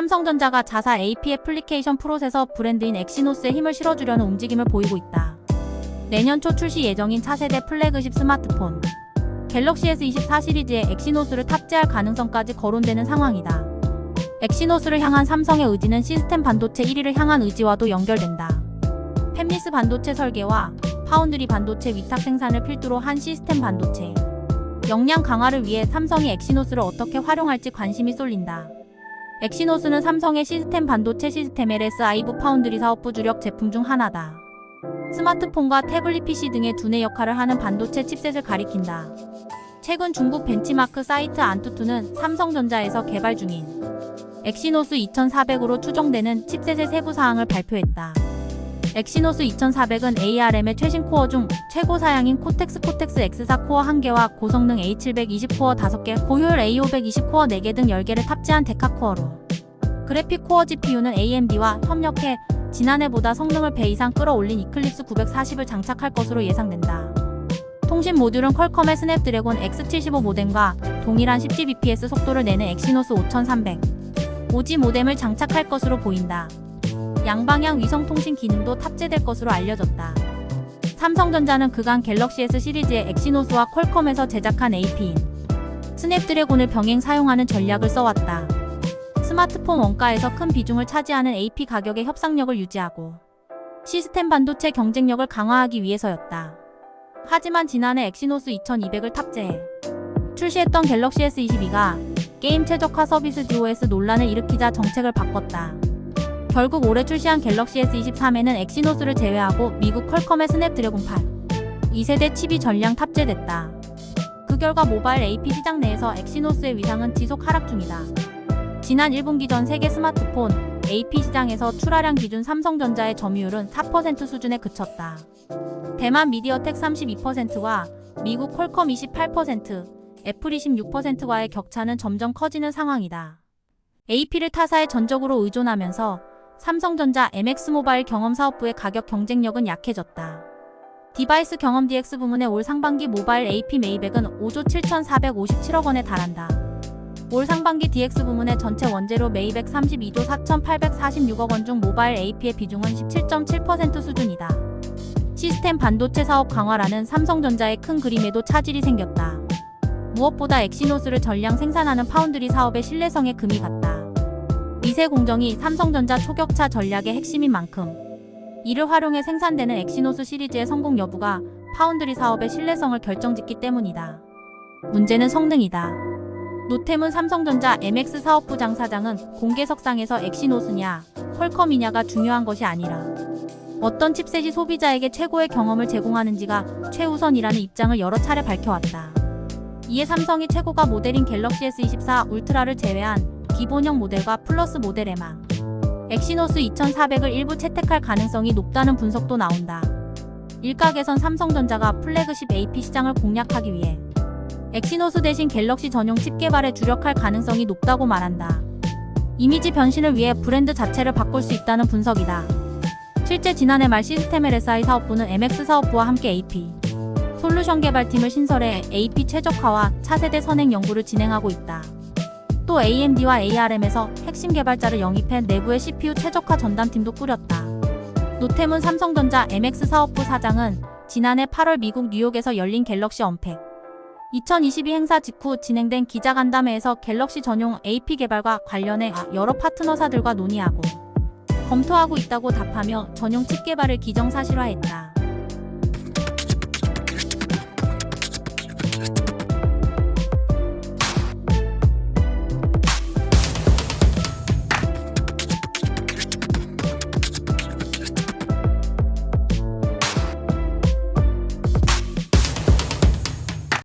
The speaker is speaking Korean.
삼성전자가 자사 AP 애플리케이션 프로세서 브랜드인 엑시노스에 힘을 실어주려는 움직임을 보이고 있다. 내년 초 출시 예정인 차세대 플래그십 스마트폰 갤럭시 S24 시리즈에 엑시노스를 탑재할 가능성까지 거론되는 상황이다. 엑시노스를 향한 삼성의 의지는 시스템 반도체 1위를 향한 의지와도 연결된다. 팹리스 반도체 설계와 파운드리 반도체 위탁 생산을 필두로 한 시스템 반도체. 역량 강화를 위해 삼성이 엑시노스를 어떻게 활용할지 관심이 쏠린다. 엑시노스는 삼성의 시스템 반도체 시스템 LS 아이브 파운드리 사업부 주력 제품 중 하나다. 스마트폰과 태블릿 PC 등의 두뇌 역할을 하는 반도체 칩셋을 가리킨다. 최근 중국 벤치마크 사이트 안투투는 삼성전자에서 개발 중인 엑시노스 2400으로 추정되는 칩셋의 세부 사항을 발표했다. 엑시노스 2400은 ARM의 최신 코어 중 최고 사양인 코텍스 코텍스 X4 코어 1개와 고성능 A720 코어 5개, 고효율 A520 코어 4개 등 10개를 탑재한 데카 코어로 그래픽 코어 GPU는 AMD와 협력해 지난해보다 성능을 배 이상 끌어올린 이클립스 940을 장착할 것으로 예상된다. 통신 모듈은 퀄컴의 스냅드래곤 X75 모뎀과 동일한 10gbps 속도를 내는 엑시노스 5300 5G 모뎀을 장착할 것으로 보인다. 양방향 위성 통신 기능도 탑재될 것으로 알려졌다. 삼성전자는 그간 갤럭시 S 시리즈의 엑시노스와 퀄컴에서 제작한 AP인 스냅드래곤을 병행 사용하는 전략을 써왔다. 스마트폰 원가에서 큰 비중을 차지하는 AP 가격의 협상력을 유지하고 시스템 반도체 경쟁력을 강화하기 위해서였다. 하지만 지난해 엑시노스 2200을 탑재해 출시했던 갤럭시 S22가 게임 최적화 서비스 DOS 논란을 일으키자 정책을 바꿨다. 결국 올해 출시한 갤럭시 S23에는 엑시노스를 제외하고 미국 퀄컴의 스냅드래곤 8 2세대 칩이 전량 탑재됐다. 그 결과 모바일 AP 시장 내에서 엑시노스의 위상은 지속 하락 중이다. 지난 1분기 전 세계 스마트폰 AP 시장에서 출하량 기준 삼성전자의 점유율은 4% 수준에 그쳤다. 대만 미디어텍 32%와 미국 퀄컴 28%, 애플 26%와의 격차는 점점 커지는 상황이다. AP를 타사에 전적으로 의존하면서 삼성전자 MX 모바일 경험 사업부의 가격 경쟁력은 약해졌다. 디바이스 경험 DX 부문의 올 상반기 모바일 AP 매입액은 5조 7,457억 원에 달한다. 올 상반기 DX 부문의 전체 원재료 매입액 32조 4,846억 원 중 모바일 AP의 비중은 17.7% 수준이다. 시스템 반도체 사업 강화라는 삼성전자의 큰 그림에도 차질이 생겼다. 무엇보다 엑시노스를 전량 생산하는 파운드리 사업의 신뢰성에 금이 갔다. 미세 공정이 삼성전자 초격차 전략의 핵심인 만큼 이를 활용해 생산되는 엑시노스 시리즈의 성공 여부가 파운드리 사업의 신뢰성을 결정짓기 때문이다. 문제는 성능이다. 노태문 삼성전자 MX 사업부 장 사장은 공개석상에서 엑시노스냐, 퀄컴이냐가 중요한 것이 아니라 어떤 칩셋이 소비자에게 최고의 경험을 제공하는지가 최우선이라는 입장을 여러 차례 밝혀왔다. 이에 삼성이 최고가 모델인 갤럭시 S24 울트라를 제외한 기본형 모델과 플러스 모델에만 엑시노스 2400을 일부 채택할 가능성이 높다는 분석도 나온다. 일각에선 삼성전자가 플래그십 AP 시장을 공략하기 위해 엑시노스 대신 갤럭시 전용 칩 개발에 주력할 가능성이 높다고 말한다. 이미지 변신을 위해 브랜드 자체를 바꿀 수 있다는 분석이다. 실제 지난해 말 시스템 LSI 사업부는 MX 사업부와 함께 AP 솔루션 개발팀을 신설해 AP 최적화와 차세대 선행 연구를 진행하고 있다. 또 AMD와 ARM에서 핵심 개발자를 영입해 내부의 CPU 최적화 전담팀도 꾸렸다. 노태문 삼성전자 MX 사업부 사장은 지난해 8월 미국 뉴욕에서 열린 갤럭시 언팩 2022 행사 직후 진행된 기자간담회에서 갤럭시 전용 AP 개발과 관련해 여러 파트너사들과 논의하고 검토하고 있다고 답하며 전용 칩 개발을 기정사실화했다.